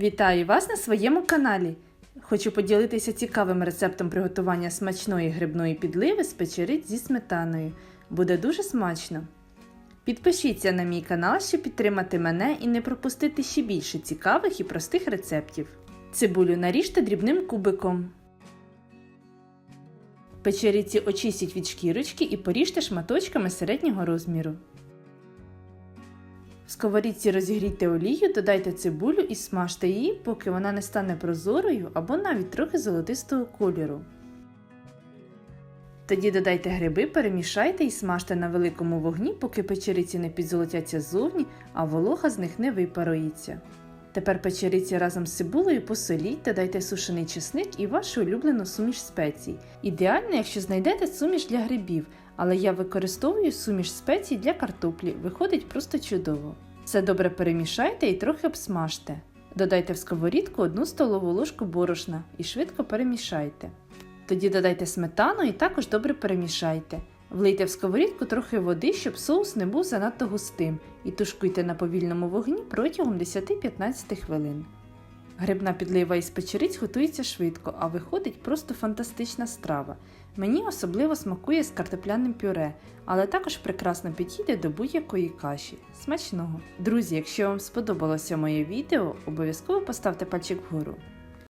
Вітаю вас на своєму каналі. Хочу поділитися цікавим рецептом приготування смачної грибної підливи з печериць зі сметаною. Буде дуже смачно. Підпишіться на мій канал, щоб підтримати мене і не пропустити ще більше цікавих і простих рецептів. Цибулю наріжте дрібним кубиком. Печериці очистіть від шкірочки і поріжте шматочками середнього розміру. В сковорідці розігрійте олію, додайте цибулю і смажте її, поки вона не стане прозорою або навіть трохи золотистого кольору. Тоді додайте гриби, перемішайте і смажте на великому вогні, поки печериці не підзолотяться ззовні, а волога з них не випарується. Тепер печериці разом з цибулею посоліть, додайте сушений чесник і вашу улюблену суміш спецій. Ідеально, якщо знайдете суміш для грибів, але я використовую суміш спецій для картоплі, виходить просто чудово. Все добре перемішайте і трохи обсмажте. Додайте в сковорідку 1 столову ложку борошна і швидко перемішайте. Тоді додайте сметану і також добре перемішайте. Влийте в сковорідку трохи води, щоб соус не був занадто густим, і тушкуйте на повільному вогні протягом 10-15 хвилин. Грибна підлива із печериць готується швидко, а виходить просто фантастична страва. Мені особливо смакує з картопляним пюре, але також прекрасно підійде до будь-якої каші. Смачного! Друзі, якщо вам сподобалося моє відео, обов'язково поставте пальчик вгору.